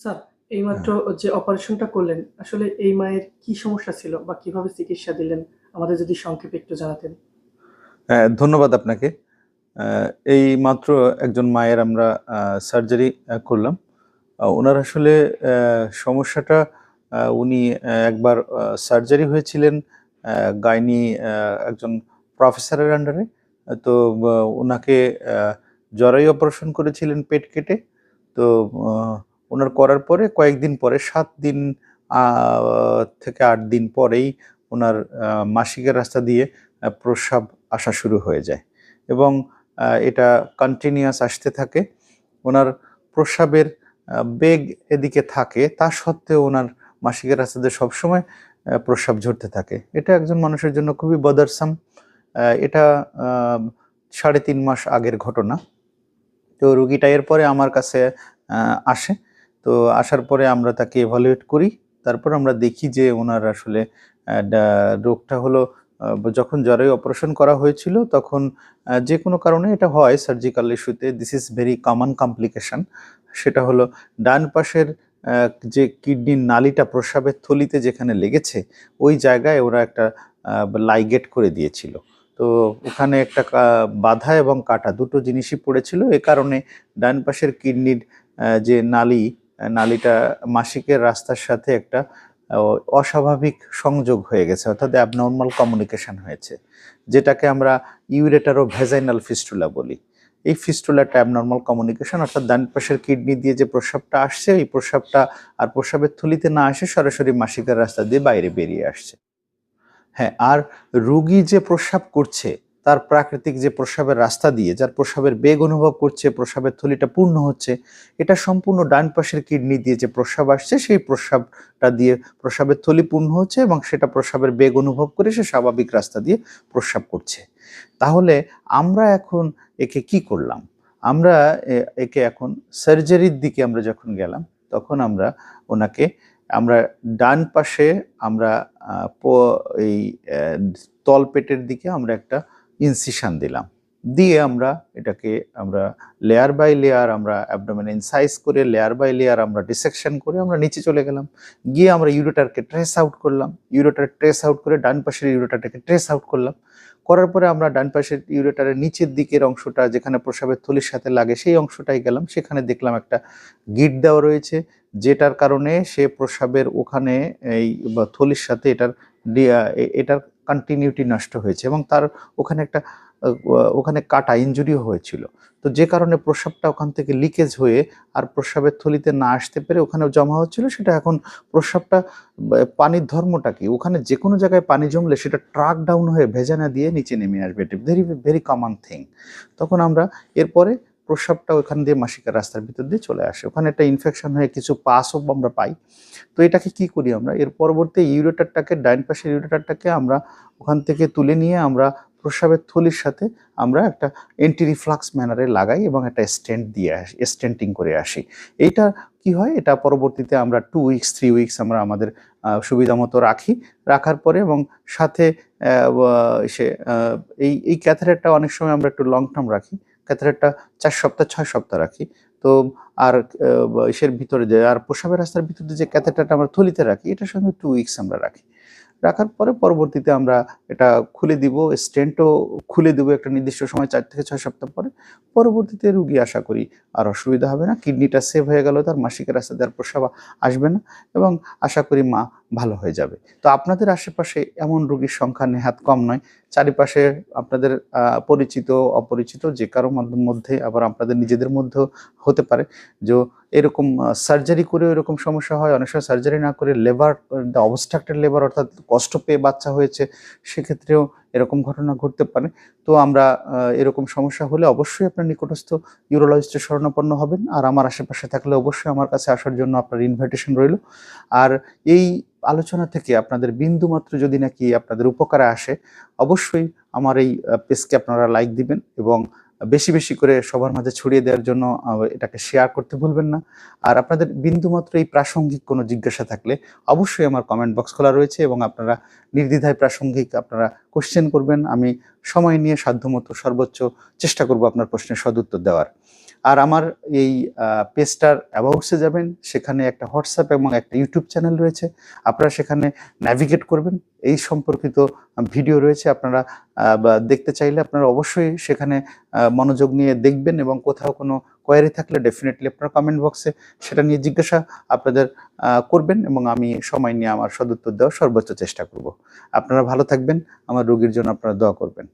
Sir এইমাত্র যে অপারেশনটা করলেন আসলে এই মায়ের কি সমস্যা ছিল বা কীভাবে চিকিৎসা দিলেন? আমাদের যদি সংক্ষেপে একটু জানাতেন। হ্যাঁ ধন্যবাদ আপনাকে। এই মাত্র একজন মায়ের আমরা সার্জারি করলাম। ওনার আসলে সমস্যাটা উনি একবার সার্জারি হয়েছিলেন গাইনি একজন প্রফেসরের আন্ডারে তো ওনাকে জরায়ু অপারেশন করেছিলেন পেট কেটে। তো ওনার করার পরে কয়েকদিন পরে, সাত দিন থেকে আট দিন পরেই ওনার মাসিকের রাস্তা দিয়ে প্রস্রাব আসা শুরু হয়ে যায়। এবং এটা কন্টিনিউয়াস আসতে থাকে। ওনার প্রস্রাবের বেগ এদিকে থাকে, তা সত্ত্বেও ওনার মাসিকের রাস্তাতে সবসময় প্রস্রাব ঝরতে থাকে। এটা একজন মানুষের জন্য খুবই বদারসাম এটা সাড়ে তিন মাস আগের ঘটনা। তো রুগীটা এরপরে আমার কাছে আসে। তো আসার পরে আমরা তাকে এভালুয়েট করি। তারপর আমরা দেখি যে ওনার আসলে রোগটা হলো যখন জ্বরে অপারেশন করা হয়েছিল তখন যে কোনো কারণে এটা হয় সার্জিক্যাল ইস্যুতে this is very common complication সেটা হলো ডান পাশের যে কিডনির নালিটা প্রস্রাবের থলিতে যেখানে লেগেছে, ওই জায়গায় ওরা একটা লাইগেট করে দিয়েছিল। তো ওখানে একটা বাধা এবং কাটা দুটো জিনিসই পড়েছিল। এ কারণে ডান পাশের কিডনির যে নালি নালিটা মাসিকের রাস্তার সাথে একটা অস্বাভাবিক সংযোগ হয়ে গেছে, অর্থাৎ অ্যাবনর্মাল কমিউনিকেশন হয়েছে, যেটাকে আমরা ইউরেটারো ভেজাইনাল ফিস্টুলা বলি। এই ফিস্টুলাটা অ্যাবনর্মাল কমিউনিকেশন অর্থাৎ ডান পাশের কিডনি দিয়ে যে প্রস্রাবটা আসছে, এই প্রস্রাবটা আর প্রস্রাবের থলিতে না আসে সরাসরি মাসিকের রাস্তা দিয়ে বাইরে বেরিয়ে আসছে। হ্যাঁ আর রুগী যে প্রস্রাব করছে তার প্রাকৃতিক যে প্রস্রাবের রাস্তা দিয়ে, যার প্রস্রাবের বেগ অনুভব করছে প্রস্রাবের থলিটা পূর্ণ হচ্ছে, এটা সম্পূর্ণ ডান পাশের কিডনি দিয়ে যে প্রস্রাব আসছে, সেই প্রস্রাবটা দিয়ে প্রস্রাবের থলি পূর্ণ হচ্ছে এবং সেটা প্রস্রাবের বেগ অনুভব করে সে স্বাভাবিক রাস্তা দিয়ে প্রস্রাব করছে। তাহলে আমরা এখন একে কি করলাম? আমরা একে এখন সার্জারির দিকে আমরা যখন গেলাম, তখন আমরা ওনাকে, আমরা ডান পাশে আমরা এই তলপেটের দিকে আমরা একটা ইনসিশন দিলাম। দিয়ে আমরা এটাকে আমরা লেয়ার বাই লেয়ার আমরা অ্যাবডোমেন ইনসাইজ করে লেয়ার বাই লেয়ার আমরা ডিসেকশন করে আমরা নিচে চলে গেলাম। গিয়ে আমরা ইউরোটারকে ট্রেস আউট করলাম। ইউরোটার ট্রেস আউট করে ডান পাশের ইউরোটারটাকে ট্রেস আউট করলাম। করার পরে আমরা ডান পাশের ইউরোটারের নিচের দিকের অংশটা যেখানে প্রসাবের থলির সাথে লাগে সেই অংশটাই গেলাম। সেখানে দেখলাম একটা গিট দেওয়া রয়েছে, যেটার কারণে সে প্রসাবের ওখানে এই থলির সাথে এটার এটার কন্টিনিউটি নষ্ট হয়েছে এবং তার ওখানে একটা ওখানে কাটা ইঞ্জুরিও হয়েছিল। তো যে কারণে প্রস্রাবটা ওখান থেকে লিকেজ হয়ে আর প্রস্রাবের থলিতে না আসতে পেরে ওখানে জমা হচ্ছিল, সেটা এখন প্রস্রাবটা পানির ধর্মটা কি? ওখানে যে কোনো জায়গায় পানি জমলে সেটা ট্রাক ডাউন হয়ে ভেজানা দিয়ে নিচে নেমে আসবে। এটি ভেরি ভেরি কমন থিং তখন আমরা এরপরে প্রসাবটা ওখান দিয়ে মাসিকের রাস্তার ভিতর দিয়ে চলে আসে। ওখানে একটা ইনফেকশন হয়ে কিছু পাসও আমরা পাই। তো এটাকে কি করি আমরা? এর পরবর্তী ইউরেটারটাকে ডাইন পাশের ইউরেটারটাকে আমরা ওখান থেকে তুলে নিয়ে আমরা প্রসাবের থলির সাথে আমরা একটা এন্টি রিফ্লাক্স ম্যানারে লাগাই এবং একটা স্টেন্ট দিয়ে আসি স্টেন্টিং করে আসি। এইটা কি হয়? এটা পরবর্তীতে আমরা টু উইকস থ্রি উইকস আমরা আমাদের সুবিধা মতো রাখি। রাখার পরে এবং সাথে সে এই এই ক্যাথারেটটা অনেক সময় আমরা একটু লং টার্ম রাখি। ক্যাথারেটটা চার সপ্তাহ, ছয় সপ্তাহ রাখি। তো আর ইসের ভিতরে যে, আর প্রসাবের রাস্তার ভিতরে যে ক্যাথেটারটা আমরা থলিতে রাখি, এটার সঙ্গে টু উইকস আমরা রাখি। রাখার পরে পরবর্তীতে আমরা এটা খুলে দিব স্টেন্টও খুলে দিব একটা নির্দিষ্ট সময়, চার থেকে ছয় সপ্তাহ পরে। পরবর্তীতে রুগী আশা করি আর অসুবিধা হবে না, কিডনিটা সেভ হয়ে গেল, তার মাসিকের রাস্তাতে আর প্রসাব আসবে না। এবং আশা করি মা ভালো হয়ে যাবে। তো আপনাদের আশেপাশে এমন রোগীর সংখ্যা নেহাত কম নয়। চারিপাশে আপনাদের পরিচিত, অপরিচিত যে কারও মধ্যে আবার আপনাদের নিজেদের মধ্যে হতে পারে। যে এরকম সার্জারি করে এরকম সমস্যা হয়, অনেক সময় সার্জারি না করে লেবার অবস্ট্রাক্টেড লেবার অর্থাৎ কষ্ট পেয়ে বাচ্চা হয়েছে, সেক্ষেত্রেও এরকম ঘটনা ঘটতে পারে। তো আমরা এরকম সমস্যা হলে অবশ্যই আপনার নিকটস্থ ইউরোলজিস্টের শরণাপন্ন হবেন। আর আমার আশেপাশে থাকলে অবশ্যই আমার কাছে আসার জন্য আপনার ইনভাইটেশন রইল। আর এই আলোচনা থেকে আপনাদের বিন্দুমাত্র যদি নাকি আপনাদের উপকারে আসে, অবশ্যই আমার এই পেজকে আপনারা লাইক দিবেন এবং বেশি বেশি করে সবার মাঝে ছড়িয়ে দেওয়ার জন্য এটাকে শেয়ার করতে ভুলবেন না। আর আপনাদের বিন্দুমাত্র এই প্রাসঙ্গিক কোনো জিজ্ঞাসা থাকলে অবশ্যই আমার কমেন্ট বক্স খোলা রয়েছে এবং আপনারা নির্দ্বিধায় প্রাসঙ্গিক আপনারা কোশ্চেন করবেন। আমি সময় নিয়ে সাধ্যমতো সর্বোচ্চ চেষ্টা করব আপনার প্রশ্নের সদুত্তর দেওয়ার। আর আমার এই পেজটার অ্যাবাউটসে যাবেন, সেখানে একটা হোয়াটসঅ্যাপ এবং একটা ইউটিউব চ্যানেল রয়েছে। আপনারা সেখানে ন্যাভিগেট করবেন। এই সম্পর্কিত ভিডিও রয়েছে। আপনারা দেখতে চাইলে আপনারা অবশ্যই সেখানে মনোযোগ নিয়ে দেখবেন এবং কোথাও কোনো কোয়ারি থাকলে ডেফিনেটলি আপনারা কমেন্ট বক্সে সেটা নিয়ে জিজ্ঞাসা আপনাদের করবেন এবং আমি সময় নিয়ে আমার সদুত্তর দেওয়ার সর্বোচ্চ চেষ্টা করব। আপনারা ভালো থাকবেন। আমার রোগীর জন্য আপনারা দোয়া করবেন।